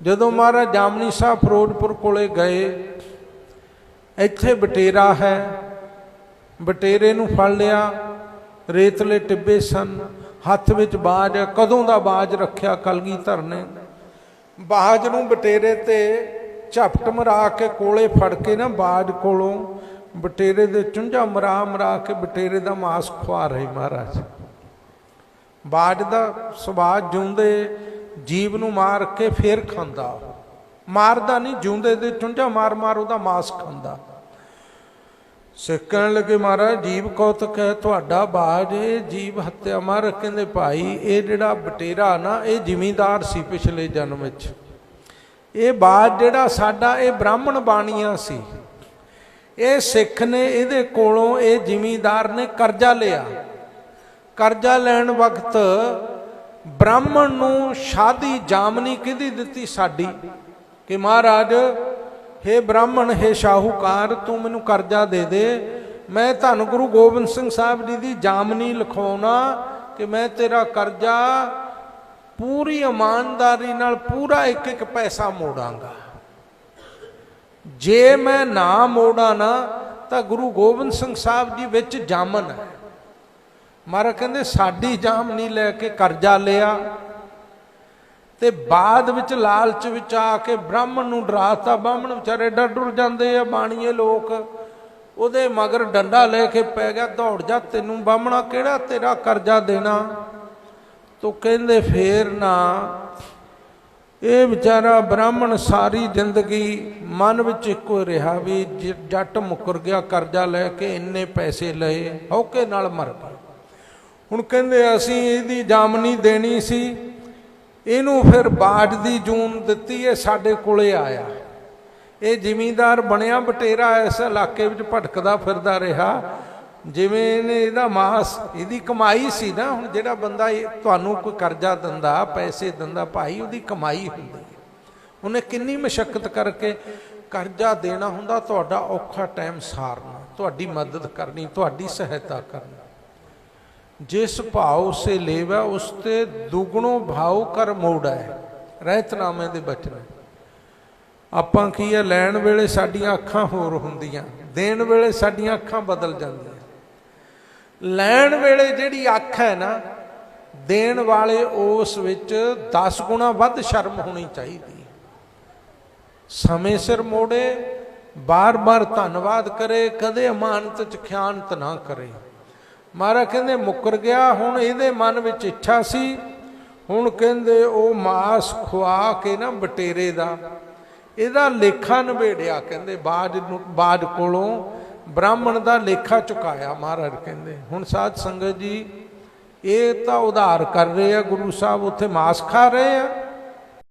ਜਦੋਂ ਮਹਾਰਾਜ ਜਾਮਨੀ ਸਾਹਿਬ ਫਿਰੋਜ਼ਪੁਰ ਕੋਲੇ ਗਏ, ਇੱਥੇ ਬਟੇਰਾ ਹੈ। ਬਟੇਰੇ ਨੂੰ ਫੜ ਲਿਆ, ਰੇਤਲੇ ਟਿੱਬੇ ਸਨ, ਹੱਥ ਵਿੱਚ ਬਾਜ ਕਦੋਂ ਦਾ ਬਾਜ ਰੱਖਿਆ ਕਲਗੀਧਰ ਨੇ। ਬਾਜ ਨੂੰ ਬਟੇਰੇ ਤੇ ਝਪਟ ਮਰਾ ਕੇ ਕੋਲੇ ਫੜ ਕੇ ਨਾ ਬਾਜ ਕੋਲੋਂ ਬਟੇਰੇ ਦੇ ਚੁੰਝਾ ਮਰਾ ਮਰਾ ਕੇ ਬਟੇਰੇ ਦਾ ਮਾਸ ਖਵਾ ਰਹੇ ਮਹਾਰਾਜ। ਬਾਜ ਦਾ ਸੁਭਾਅ ਜਿਉਂਦੇ ਜੀਵ ਨੂੰ ਮਾਰ ਕੇ ਫੇਰ ਖਾਂਦਾ ਮਾਰਦਾ ਨਹੀਂ, ਜਿਉਂਦੇ ਦੇ ਚੁੰਝਾ ਮਾਰ ਮਾਰ ਉਹਦਾ ਮਾਸ ਖਾਂਦਾ। ਸਿੱਖਣ ਲੱਗੇ, ਮਹਾਰਾਜ, ਜੀਵ ਕੌਤਕ ਹੈ, ਤੁਹਾਡਾ ਬਾਜ ਇਹ ਜੀਵ ਹੱਤਿਆ ਮਾਰ ਕਹਿੰਦੇ, ਭਾਈ, ਇਹ ਜਿਹੜਾ ਬਟੇਰਾ ਨਾ, ਇਹ ਜ਼ਿਮੀਂਦਾਰ ਸੀ ਪਿਛਲੇ ਜਨਮ ਵਿੱਚ। ਇਹ ਬਾਜ ਜਿਹੜਾ ਸਾਡਾ, ਇਹ ਬ੍ਰਾਹਮਣ ਬਾਣੀਆਂ ਸੀ। ਇਹ ਸਿੱਖ ਨੇ ਇਹਦੇ ਕੋਲੋਂ ਇਹ ਜ਼ਿਮੀਂਦਾਰ ਨੇ ਕਰਜ਼ਾ ਲਿਆ। ਕਰਜ਼ਾ ਲੈਣ ਵਕਤ ਬ੍ਰਾਹਮਣ ਨੂੰ ਸ਼ਾਦੀ ਜਾਮਨੀ ਕਿਹਦੀ ਦਿੱਤੀ ਸਾਡੀ? ਕਿ ਮਹਾਰਾਜ हे ਬ੍ਰਾਹਮਣ हे ਸ਼ਾਹੂਕਾਰ, ਤੂੰ ਮੈਨੂੰ ਕਰਜ਼ਾ ਦੇ ਦੇ। ਮੈਂ ਧੰਨ ਗੁਰੂ ਗੋਬਿੰਦ ਸਿੰਘ ਸਾਹਿਬ ਜੀ ਦੀ ਜਾਮਨੀ ਲਿਖਵਾਉਣਾ ਕਿ ਮੈਂ ਤੇਰਾ ਕਰਜ਼ਾ ਪੂਰੀ ਇਮਾਨਦਾਰੀ ਨਾਲ ਪੂਰਾ ਇੱਕ ਇੱਕ ਪੈਸਾ ਮੋੜਾਂਗਾ। ਜੇ ਮੈਂ ਨਾ ਮੋੜਾਂ ਨਾ, ਤਾਂ ਗੁਰੂ ਗੋਬਿੰਦ ਸਿੰਘ ਸਾਹਿਬ ਜੀ ਵਿੱਚ ਜਾਮਨ ਹੈ। ਮਹਾਰਾਜ ਕਹਿੰਦੇ ਸਾਡੀ ਜਾਮ ਨਹੀਂ ਲੈ ਕੇ ਕਰਜ਼ਾ ਲਿਆ। ਤੇ ਬਾਅਦ ਵਿੱਚ ਲਾਲਚ ਵਿੱਚ ਆ ਕੇ ਬ੍ਰਾਹਮਣ ਨੂੰ ਡਰਾਤਾ। ਬ੍ਰਾਹਮਣ ਵਿਚਾਰੇ ਡਰ ਡਰ ਜਾਂਦੇ ਆ ਬਾਣੀਏ ਲੋਕ। ਉਹਦੇ ਮਗਰ ਡੰਡਾ ਲੈ ਕੇ ਪੈ ਗਿਆ, ਦੌੜ ਜਾ ਤੈਨੂੰ ਬਾਹਮਣਾ ਕਿਹੜਾ ਤੇਰਾ ਕਰਜ਼ਾ ਦੇਣਾ? ਤੋ ਕਹਿੰਦੇ, ਫੇਰ ਨਾ। ਇਹ ਵਿਚਾਰਾ ਬ੍ਰਾਹਮਣ ਸਾਰੀ ਜ਼ਿੰਦਗੀ ਮਨ ਵਿੱਚ ਇੱਕੋ ਰਿਹਾ ਵੀ ਜ- ਜੱਟ ਮੁੱਕਰ ਗਿਆ ਕਰਜ਼ਾ ਲੈ ਕੇ, ਇੰਨੇ ਪੈਸੇ ਲਏ ਹੌਕੇ ਨਾਲ ਮਰ ਗਿਆ। ਹੁਣ ਕਹਿੰਦੇ ਅਸੀਂ ਇਹਦੀ ਜਾਮਨੀ ਦੇਣੀ ਸੀ। ਇਹਨੂੰ ਫਿਰ ਬਾਜ ਦੀ ਜੂਨ ਦਿੱਤੀ, ਇਹ ਸਾਡੇ ਕੋਲੇ ਆਇਆ। ਇਹ ਜ਼ਿਮੀਂਦਾਰ ਬਣਿਆ ਬਟੇਰਾ, ਇਸ ਇਲਾਕੇ ਵਿੱਚ ਭਟਕਦਾ ਫਿਰਦਾ ਰਿਹਾ। ਜਿਵੇਂ ਇਹਨੇ ਇਹਦਾ ਮਾਸ, ਇਹਦੀ ਕਮਾਈ ਸੀ ਨਾ, ਹੁਣ ਜਿਹੜਾ ਬੰਦਾ ਇਹ ਤੁਹਾਨੂੰ ਕੋਈ ਕਰਜ਼ਾ ਦਿੰਦਾ, ਪੈਸੇ ਦਿੰਦਾ, ਭਾਈ ਉਹਦੀ ਕਮਾਈ ਹੁੰਦੀ ਉਹਨੇ ਕਿੰਨੀ ਮੁਸ਼ਕਲ ਕਰਕੇ ਕਰਜ਼ਾ ਦੇਣਾ ਹੁੰਦਾ, ਤੁਹਾਡਾ ਔਖਾ ਟਾਈਮ ਸਾਰਨਾ, ਤੁਹਾਡੀ ਮਦਦ ਕਰਨੀ, ਤੁਹਾਡੀ ਸਹਾਇਤਾ ਕਰਨੀ। ਜਿਸ ਭਾਉ ਸੇ ਲੇਵਾ, ਉਸ ਤੇ ਦੁਗਣੋ ਭਾਉ ਕਰ ਮੋੜਾ। ਹੈ ਰਹਿਤਨਾਮੇ ਦੇ ਬਚਨ। ਆਪਾਂ ਕੀ ਹੈ ਲੈਣ ਵੇਲੇ ਸਾਡੀਆਂ ਅੱਖਾਂ ਹੋਰ ਹੁੰਦੀਆਂ, ਦੇਣ ਵੇਲੇ ਸਾਡੀਆਂ ਅੱਖਾਂ ਬਦਲ ਜਾਂਦੀਆਂ। ਲੈਣ ਵੇਲੇ ਜਿਹੜੀ ਅੱਖ ਹੈ ਨਾ, ਦੇਣ ਵਾਲੇ ਉਸ ਵਿੱਚ 10 ਗੁਣਾ ਵੱਧ ਸ਼ਰਮ ਹੋਣੀ ਚਾਹੀਦੀ। ਸਮੇਂ ਸਿਰ ਮੋੜੇ, ਬਾਰ-ਬਾਰ ਧੰਨਵਾਦ ਕਰੇ, ਕਦੇ ਅਮਾਨਤ ਚ ਖਿਆਨਤ ਨਾ ਕਰੇ। ਮਹਾਰਾਜ ਕਹਿੰਦੇ ਮੁੱਕਰ ਗਿਆ, ਹੁਣ ਇਹਦੇ ਮਨ ਵਿੱਚ ਇੱਛਾ ਸੀ। ਹੁਣ ਕਹਿੰਦੇ ਉਹ ਮਾਸ ਖਵਾ ਕੇ ਨਾ ਬਟੇਰੇ ਦਾ, ਇਹਦਾ ਲੇਖਾ ਨਿਬੇੜਿਆ ਕਹਿੰਦੇ, ਬਾਜ ਨੂੰ, ਬਾਜ ਕੋਲੋਂ ਬ੍ਰਾਹਮਣ ਦਾ ਲੇਖਾ ਚੁਕਾਇਆ ਮਹਾਰਾਜ ਕਹਿੰਦੇ। ਹੁਣ ਸਾਧ ਸੰਗਤ ਜੀ, ਇਹ ਤਾਂ ਉਧਾਰ ਕਰ ਰਹੇ ਆ, ਗੁਰੂ ਸਾਹਿਬ ਉੱਥੇ ਮਾਸ ਖਾ ਰਹੇ ਆ।